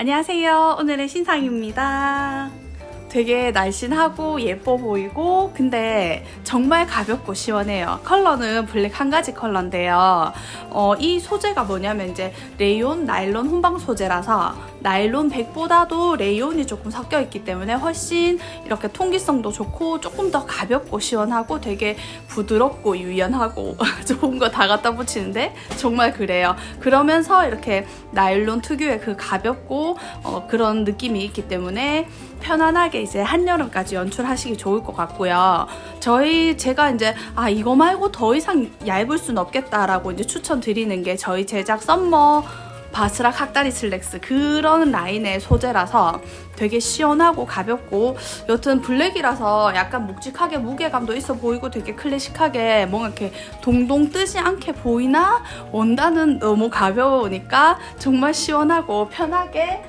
안녕하세요. 오늘의 신상입니다. 되게 날씬하고 예뻐 보이고 근데 정말 가볍고 시원해요. 컬러는 블랙 한 가지 컬러인데요. 어, 이 소재가 뭐냐면 이제 레이온, 나일론 혼방 소재라서 나일론 100보다도 레이온이 조금 섞여 있기 때문에 훨씬 이렇게 통기성도 좋고 조금 더 가볍고 시원하고 되게 부드럽고 유연하고 좋은 거 다 갖다 붙이는데 정말 그래요. 그러면서 이렇게 나일론 특유의 그 가볍고 어, 그런 느낌이 있기 때문에 편안하게 이제 한여름까지 연출하시기 좋을 것 같고요. 저희 제가 이제 아 이거 말고 더 이상 얇을 순 없겠다라고 이제 추천드리는 게 저희 제작 썸머 바스락 학다리 슬랙스 그런 라인의 소재라서 되게 시원하고 가볍고 여튼 블랙이라서 약간 묵직하게 무게감도 있어 보이고 되게 클래식하게 뭔가 이렇게 동동 뜨지 않게 보이나 원단은 너무 가벼우니까 정말 시원하고 편하게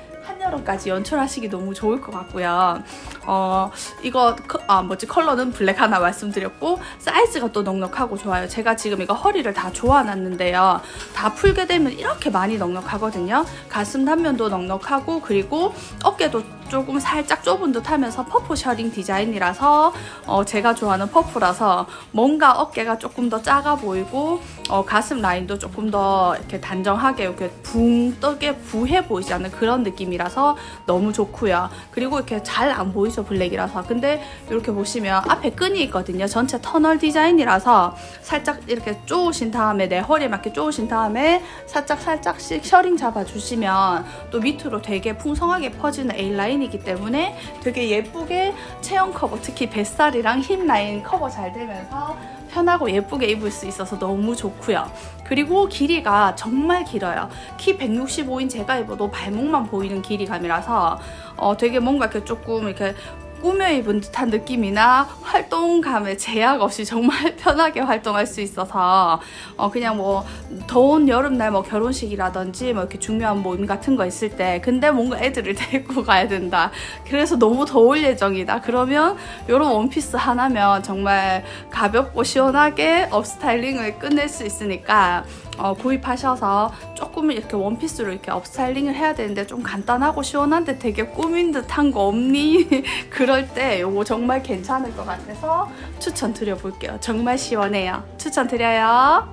한여름까지 연출하시기 너무 좋을 것 같고요. 어, 이거, 커- 아, 뭐지, 컬러는 블랙 하나 말씀드렸고, 사이즈가 또 넉넉하고 좋아요. 제가 지금 이거 허리를 다 조아놨는데요. 다 풀게 되면 이렇게 많이 넉넉하거든요. 가슴 단면도 넉넉하고, 그리고 어깨도 조금 살짝 좁은 듯 하면서 퍼프 셔링 디자인이라서, 어, 제가 좋아하는 퍼프라서 뭔가 어깨가 조금 더 작아 보이고, 어, 가슴 라인도 조금 더 이렇게 단정하게 이렇게 붕 뜨게 부해 보이지 않는 그런 느낌이라서 너무 좋고요. 그리고 이렇게 잘 안 보이죠 블랙이라서. 근데 이렇게 보시면 앞에 끈이 있거든요. 전체 터널 디자인이라서 살짝 이렇게 쪼으신 다음에 내 허리에 맞게 쪼으신 다음에 살짝 살짝씩 셔링 잡아주시면 또 밑으로 되게 풍성하게 퍼지는 A 라인 이기 때문에 되게 예쁘게 체형 커버 특히 뱃살이랑 힙 라인 커버 잘 되면서 편하고 예쁘게 입을 수 있어서 너무 좋고요. 그리고 길이가 정말 길어요. 키 165인 제가 입어도 발목만 보이는 길이감이라서 어, 되게 뭔가 이렇게 조금 이렇게 꾸며 입은 듯한 느낌이나 활동감에 제약 없이 정말 편하게 활동할 수 있어서 어 그냥 뭐 더운 여름날 뭐 결혼식이라든지 뭐 이렇게 중요한 모임 같은 거 있을 때 근데 뭔가 애들을 데리고 가야 된다 그래서 너무 더울 예정이다 그러면 이런 원피스 하나면 정말 가볍고 시원하게 업스타일링을 끝낼 수 있으니까 어, 구입하셔서 조금 이렇게 원피스로 이렇게 업스타일링을 해야 되는데 좀 간단하고 시원한데 되게 꾸민 듯한 거 없니? 그 럴때 이거 정말 괜찮을 것 같아서 추천드려 볼게요. 정말 시원해요. 추천드려요.